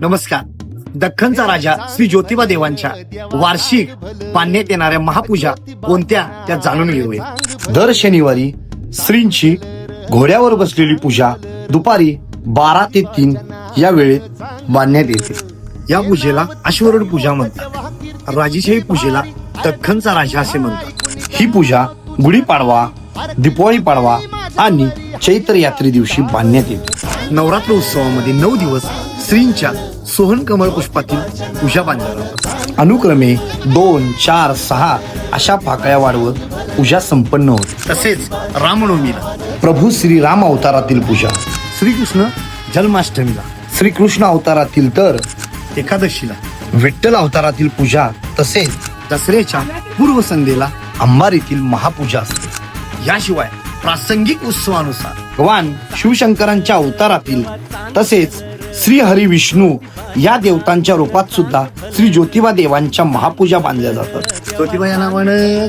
नमस्कार. दख्खनचा राजा श्री ज्योतिबा देवांच्या वार्षिक बांधण्यात येणाऱ्या महापूजा कोणत्या त्या जाणून घेऊया. दर शनिवारी श्रींची घोड्यावर बसलेली पूजा दुपारी बारा ते तीन या वेळेत बांधण्यात येते. या पूजेला अश्वरूढ पूजा म्हणतात. राजेशाही पूजेला दख्खनचा राजा असे म्हणतात. ही पूजा गुढीपाडवा दीपावळी पाडवा आणि चैत्र यात्रे दिवशी बांधण्यात येते. नवरात्र उत्सवामध्ये नऊ दिवस श्रींच्या सोहन कमळ पुष्पातील पूजा बांधल्या जातात अनुक्रमे दोन चार सहा अशा पाकळ्या वाढवत पूजा संपन्न होते. तसेच रामनवमीला प्रभू श्री राम अवतारातील पूजा. श्रीकृष्ण जन्माष्टमीला. श्रीकृष्ण अवतारातील तर एकादशीला. विठ्ठल अवतारातील पूजा तसेच दसऱ्याच्या पूर्वसंध्येला अंबारीतील महापूजा असते. याशिवाय प्रासंगिक उत्सवानुसार भगवान शिवशंकरांच्या अवतारातील तसेच श्री हरी विष्णू या देवतांच्या रूपात सुद्धा श्री ज्योतिबा देवांच्या महापूजा बांधल्या जातात. ज्योतिबा या नावानं